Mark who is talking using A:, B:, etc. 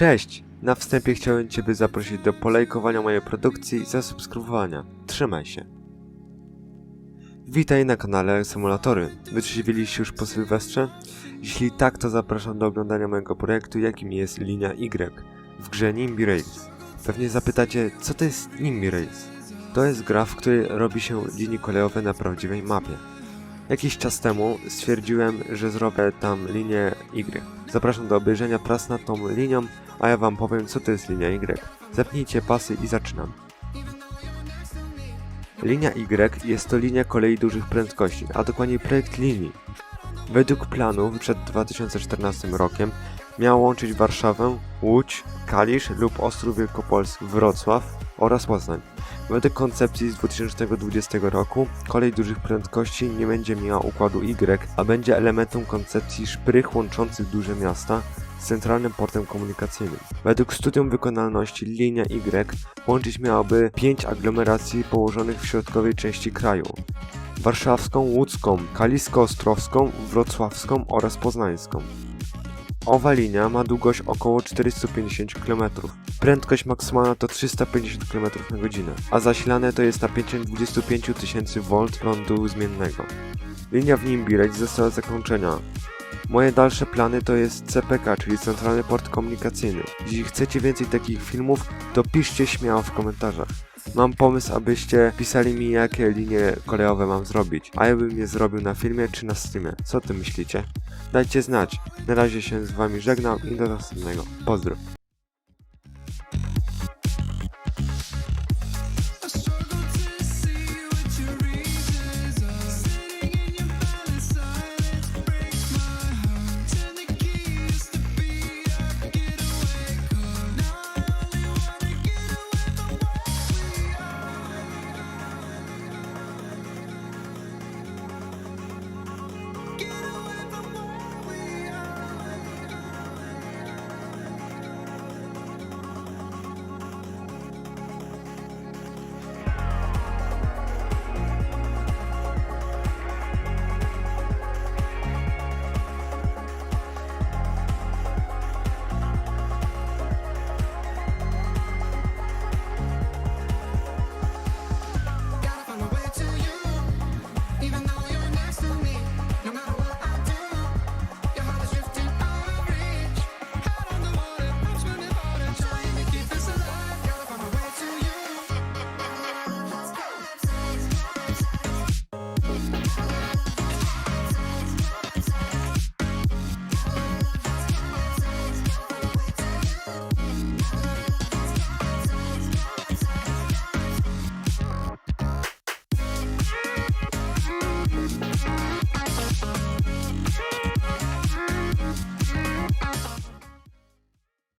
A: Cześć! Na wstępie chciałem Ciebie zaprosić do polajkowania mojej produkcji i zasubskrybowania. Trzymaj się. Witaj na kanale Symulatory. Wytrzeźwiliście już po Sylwestrze? Jeśli tak, to zapraszam do oglądania mojego projektu, jakim jest linia Y w grze Nimby Rails. Pewnie zapytacie, co to jest Nimby Rails? To jest gra, w której robi się linie kolejowe na prawdziwej mapie. Jakiś czas temu stwierdziłem, że zrobię tam linię Y. Zapraszam do obejrzenia prac nad tą linią, a ja wam powiem co to jest linia Y. Zapnijcie pasy i zaczynam. Linia Y jest to linia kolei dużych prędkości, a dokładniej projekt linii. Według planów przed 2014 rokiem miała łączyć Warszawę, Łódź, Kalisz lub Ostrów Wielkopolski, Wrocław oraz Poznań. Według koncepcji z 2020 roku kolej dużych prędkości nie będzie miała układu Y, a będzie elementem koncepcji szprych łączących duże miasta z centralnym portem komunikacyjnym. Według studium wykonalności linia Y łączyć miałaby pięć aglomeracji położonych w środkowej części kraju. Warszawską, łódzką, kalisko-ostrowską, wrocławską oraz poznańską. Owa linia ma długość około 450 km. Prędkość maksymalna to 350 km na godzinę, a zasilane to jest napięciem 25 000 V prądu zmiennego. Linia w Nimby Rails została zakończona. Moje dalsze plany to jest CPK, czyli Centralny Port Komunikacyjny. Jeśli chcecie więcej takich filmów, to piszcie śmiało w komentarzach. Mam pomysł, abyście pisali mi, jakie linie kolejowe mam zrobić, a ja bym je zrobił na filmie czy na streamie. Co ty myślicie? Dajcie znać. Na razie się z wami żegnam i do następnego. Pozdro.